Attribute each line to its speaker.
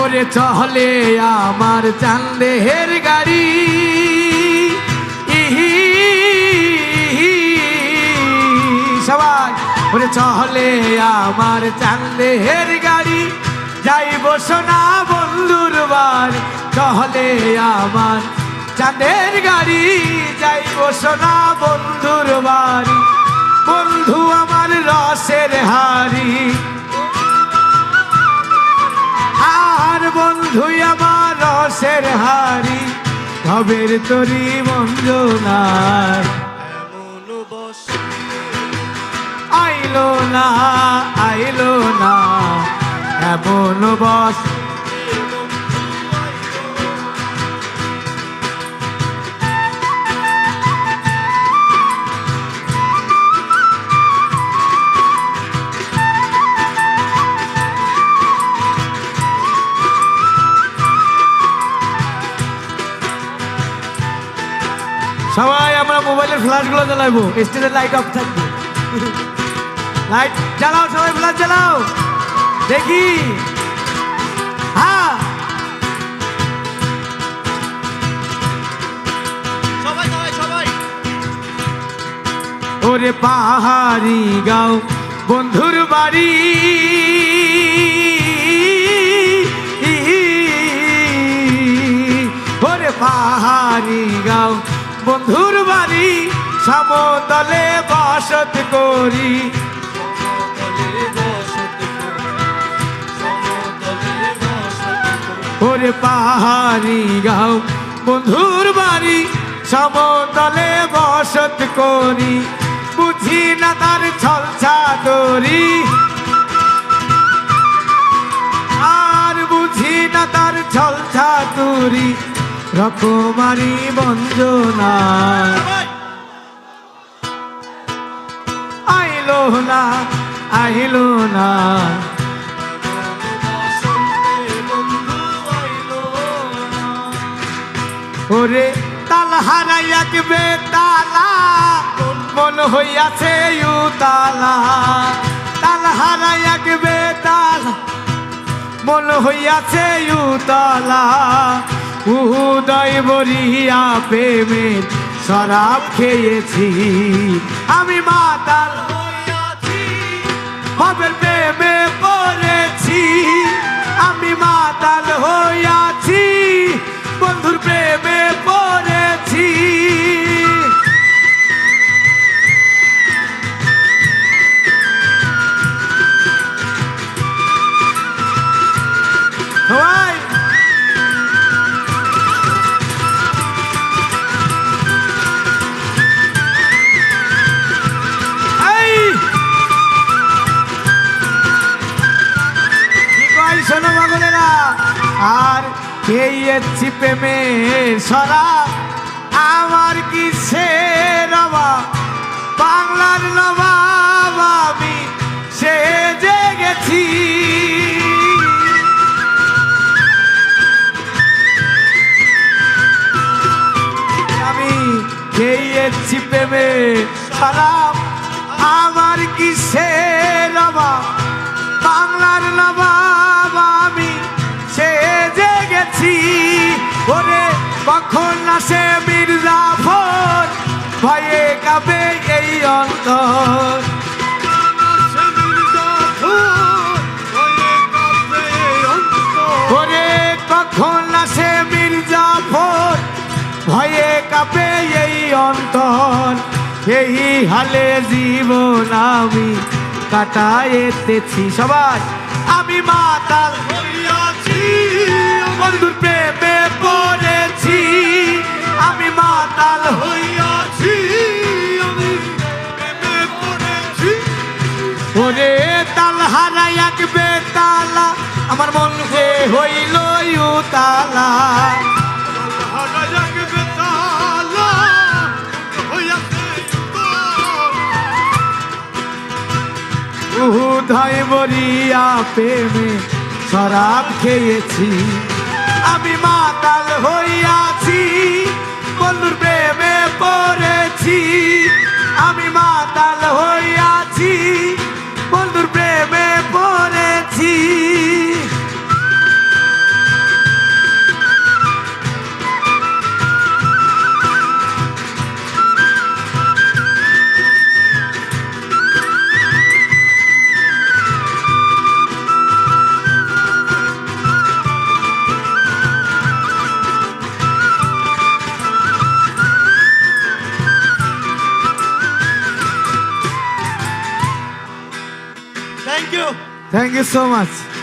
Speaker 1: ওরে চহলে আমার চান্দের গাড়ি। সবাই, ওরে চহলে আমার চান্দের গাড়ি। যাইব সোনা বন্ধুর বাড়ি, চহলে আমার চাঁদের গাড়ি। যাইব সোনা বন্ধুর বাড়ি, বন্ধু আমার রসের হাড়ি। বন্ধু আমার রসের হারি ভবের তরি মঞ্জনার।
Speaker 2: এমন
Speaker 1: আইলো না আইলো না এমন বস মোবাইলের ফ্ল্যাশগুলো জ্বালাবো। স্টেজের লাইট অফ থাকবে। লাইট জ্বালাও সবাই ফ্ল্যাশ জ্বালাও। দেখি। হ্যাঁ। ওরে পাহাড়ি গাও বন্ধুর বাড়ি। ওরে পাহাড়ি গাও বন্ধুর বাড়ি, সমতলে বসত করি। ওরে পাহাড়ি গাও, বন্ধুর বাড়ি, সমতলে বসত করি। বুঝি না তার ছল চাদরি। আর বুঝি না তার ছল চাতুরি রকমারি বঞ্জনা। আইলো না আইলো না। ওরে তাল হারাইয়া কে তালা, মন হইয়াছে তালা তাল হারাইয়া কে তালা, মন হইয়াছে তালা উদয় বরিয়া প্রেমের শরাব খেয়েছি। আমি মাতাল
Speaker 2: হইয়াছি,
Speaker 1: হবে প্রেমে বাগুনেরা আর খেয়েছি প্রেমের সরা, আমার কি সে রবা বাংলার নবাব আমি, সে জেগেছি আমি খেয়েছি প্রেমের সারাম আমার কি সে রবা বাংলার নবাব আমি সে জেগেছি ওরে কখন আসে মির্জাফর ভয়ে কাবে এই অন্তর। ওরে কখন আসে মির্জাফর ভয়ে কাঁপে এই অন্তর। এই হালে জীবন আমি কাটাইতেছি সবাই। আমি মাতাল
Speaker 2: হইয়াছি,
Speaker 1: বন্ধুর প্রেমে পড়েছি। আমি মাতাল হই
Speaker 2: হইয়াছি।
Speaker 1: ওরে তাল হারাইয়া বেতালা আমার মন যে হইল তালা উদয় মরিয়া প্রেমে শরাব খেয়েছি। আমি মাতাল হইয়াছি বন্ধুর প্রেমে পড়েছি। Thank you so much.